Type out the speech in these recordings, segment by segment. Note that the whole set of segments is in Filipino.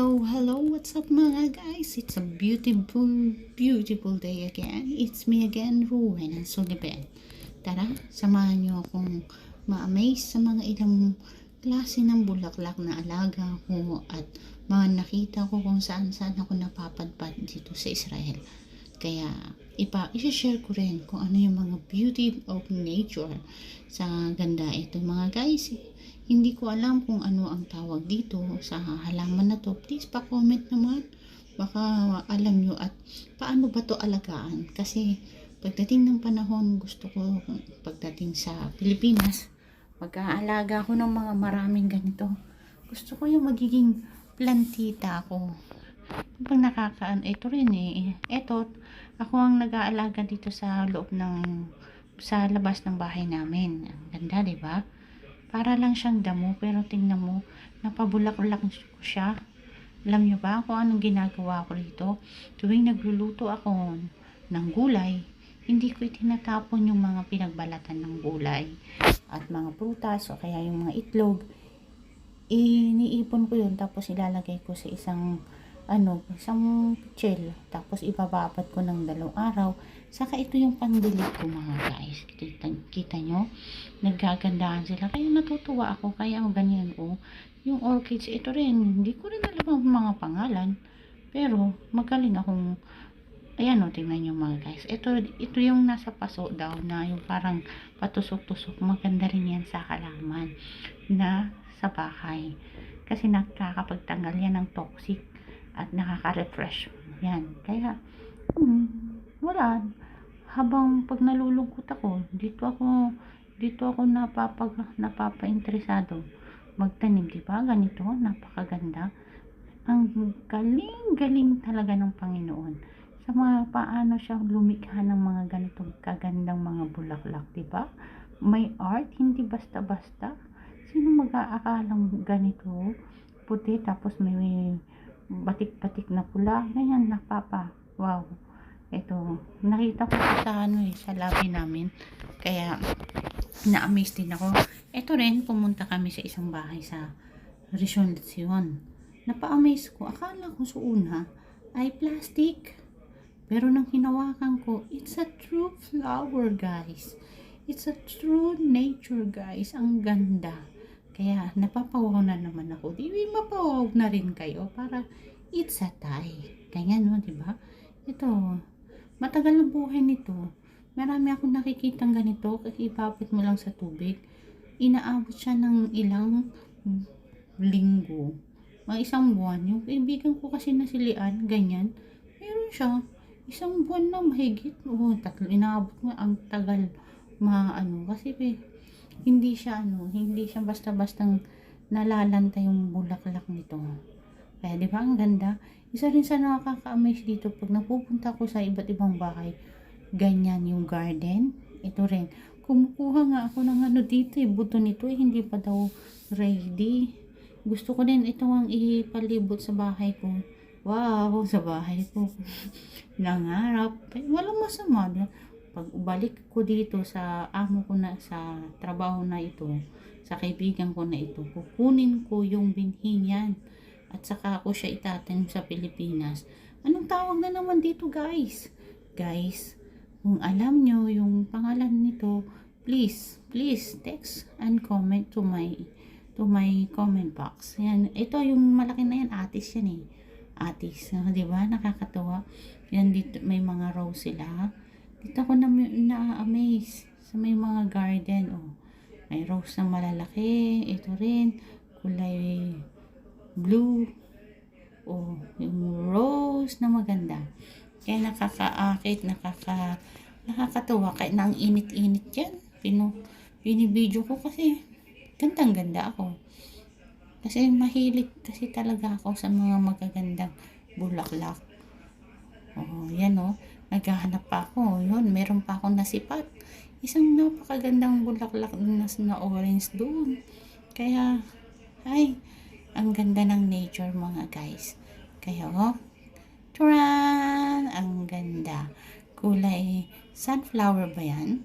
Hello, hello, what's up mga guys? It's a beautiful, beautiful day again. It's me again, Ruwen and Sullivan. Tara, samahan niyo akong ma-amaze sa mga ilang klase ng bulaklak na alaga ko at mga nakita ko kung saan saan ako napapadpad dito sa Israel. Kaya ipa i-share ko rin kung ano yung mga beauty of nature sa ganda ito mga guys. Hindi ko alam kung ano ang tawag dito sa halaman na to. Please pa-comment naman. Baka alam nyo at paano ba to alagaan. Kasi pagdating ng panahon gusto ko pagdating sa Pilipinas mag-aalaga ako ng mga maraming ganito. Gusto ko yung magiging plantita ako. Pag nakakaan, ito rin eh. Ito, ako ang nag-aalaga dito sa loob ng sa labas ng bahay namin. Ang ganda, di ba? Para lang siyang damo, pero tingnan mo, napabulak-ulak ko siya. Alam niyo ba kung anong ginagawa ko rito? Tuwing nagluluto ako ng gulay, hindi ko itinatapon yung mga pinagbalatan ng gulay at mga prutas o kaya yung mga itlog. Iniipon ko yun tapos ilalagay ko sa isang ano, isang pichel. Tapos ibababad ko ng dalawang araw. Saka ito yung pandilig ko mga guys. Kita, kita nyo? Nagkagandahan sila. Kaya natutuwa ako. Kaya ganyan ko. Yung orchids, ito rin. Hindi ko rin alam ang mga pangalan. Pero magaling akong Ayan o, tingnan nyo mga guys. Ito, ito yung nasa paso daw na yung parang patusok-tusok. Maganda rin yan sa halaman na sa bahay. Kasi nakakapagtanggal yan ng toxic at nakaka-refresh. Yan. Kaya, hmm, wala. Habang pag nalulungkot ako, dito ako, dito ako napapag, napapa-interesado magtanim, di ba? Ganito, napakaganda. Ang galing-galing talaga ng Panginoon sa mga paano siya lumikha ng mga ganitong kagandang mga bulaklak, di ba? May art, hindi basta-basta. Sino mag-aakalang ganito? Puti, tapos may batik-batik na pula. Ganyan, napapa. Wow. Ito, nakita ko sa ano eh, sa lobby namin. Kaya, na-amaze din ako. Ito rin, pumunta kami sa isang bahay sa Rizon Lezion. Napa-amaze ko. Akala ko sa una ay plastic. Pero nang hinawakan ko, it's a true flower, guys. It's a true nature, guys. Ang ganda. Kaya napapawaw na naman ako. Di mapawaw na rin kayo para it's a tie. Ganyan, no, di ba? Ito, matagal ang buhay nito. Marami akong nakikitang ganito kasi ipapit mo lang sa tubig. Inaabot siya ng ilang linggo. Mga isang buwan. Yung kaibigan ko kasi nasilian, ganyan. Meron siya isang buwan na mahigit. Oo, tatlo. Inaabot mo ang tagal maano. Kasi eh, hindi siya ano, hindi siya basta-bastang nalalanta yung bulaklak nito. Kaya di ba ang ganda? Isa rin sa nakaka-amaze dito pag napupunta ko sa iba't ibang bahay. Ganyan yung garden. Ito rin. Kumukuha nga ako ng ano dito eh. Buto nito eh. Hindi pa daw ready. Gusto ko din ito ang ipalibot sa bahay ko. Wow, sa bahay ko. Nangarap. Walang masama. Pag ubalik ko dito sa amo ko na sa trabaho na ito, sa kaibigan ko na ito, kukunin ko yung binhi niyan. At saka ako siya itatanim sa Pilipinas. Anong tawag na naman dito guys? Guys, kung alam nyo yung pangalan nito, please, please text and comment to my to my comment box. Yan, ito yung malaki na yan, atis yan eh. Atis, uh, di ba? Nakakatawa. Yan dito, may mga rose sila. Dito ako na, na-amaze sa may mga garden. Oh. May rose na malalaki. Ito rin, kulay blue. Oh, yung rose na maganda. Kaya nakakaakit, nakaka nakakatuwa. Kaya nang init-init yan. Pino, binibidyo ko kasi gandang ganda ako. Kasi mahilig kasi talaga ako sa mga magagandang bulaklak. Oh, yan oh. Naghahanap pa ako. Yun, meron pa akong nasipat. Isang napakagandang bulaklak na, na orange doon. Kaya, ay, ang ganda ng nature mga guys. Kaya oh, turan! Ang ganda. Kulay sunflower ba yan?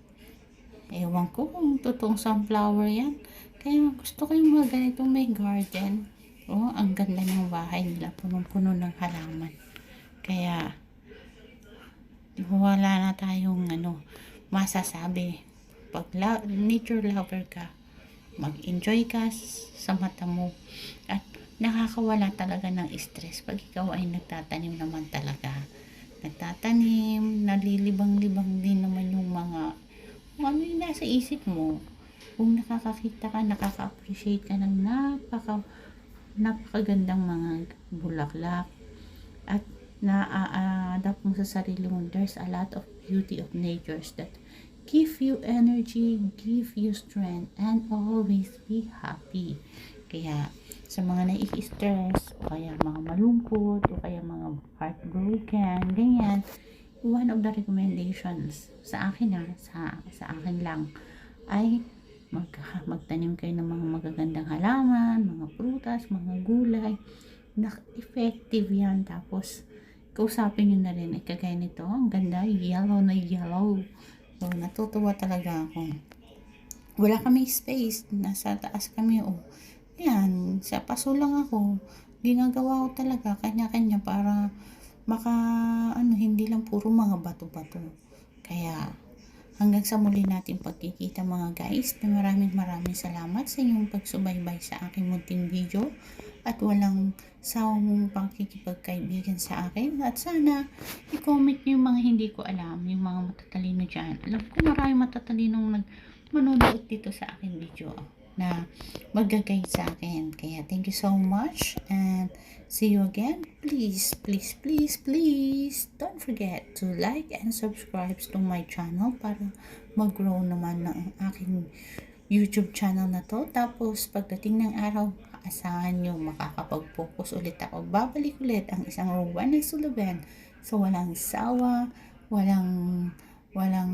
Ewan ko kung totoong sunflower yan. Kaya gusto ko yung mga ganitong may garden. Oh, ang ganda ng bahay nila. Punong-puno ng halaman. Kaya, wala na tayong ano, masasabi. Pag la- nature lover ka, mag-enjoy ka sa mata mo. At nakakawala talaga ng stress pag ikaw ay nagtatanim naman talaga. Nagtatanim, nalilibang-libang din naman yung mga kung ano yung nasa isip mo. Kung nakakakita ka, nakaka-appreciate ka ng napaka napakagandang mga bulaklak at na-adapt mo sa sarili mo there's a lot of beauty of natures that give you energy, give you strength, and always be happy. Kaya sa mga nai-stress, o kaya mga malungkot, o kaya mga heartbroken, ganyan, one of the recommendations sa akin ha, sa, sa akin lang, ay mag, magtanim kayo ng mga magagandang halaman, mga prutas, mga gulay, na effective yan. Tapos, kausapin nyo na rin, eh, kagaya nito, ang ganda, yellow na yellow. So, natutuwa talaga ako. Wala kami space, nasa taas kami, oh. Yan, sa paso lang ako. Ginagawa ko talaga, kanya-kanya, para maka, ano, hindi lang puro mga bato-bato. Kaya, hanggang sa muli natin pagkikita mga guys, maraming maraming salamat sa inyong pagsubaybay sa aking munting video at walang sawang pangkikipagkaibigan sa akin. At sana, i-comment nyo yung mga hindi ko alam, yung mga matatalino dyan. Alam ko maraming matatalinong nag manonood dito sa aking video na mag-guide sa akin. Kaya thank you so much and see you again. Please, please, please, please don't forget to like and subscribe to my channel para mag-grow naman ng aking YouTube channel na to. Tapos pagdating ng araw, asahan nyo makakapag-focus ulit ako. Babalik ulit ang isang Rowan na Suluban. So walang sawa, walang walang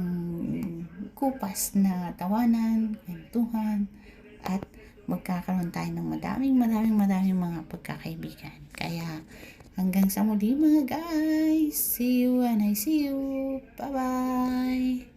kupas na tawanan, kwentuhan, at magkakaroon tayo ng madaming madaming madaming mga pagkakaibigan. Kaya hanggang sa muli mga guys. See you and I see you. Bye-bye.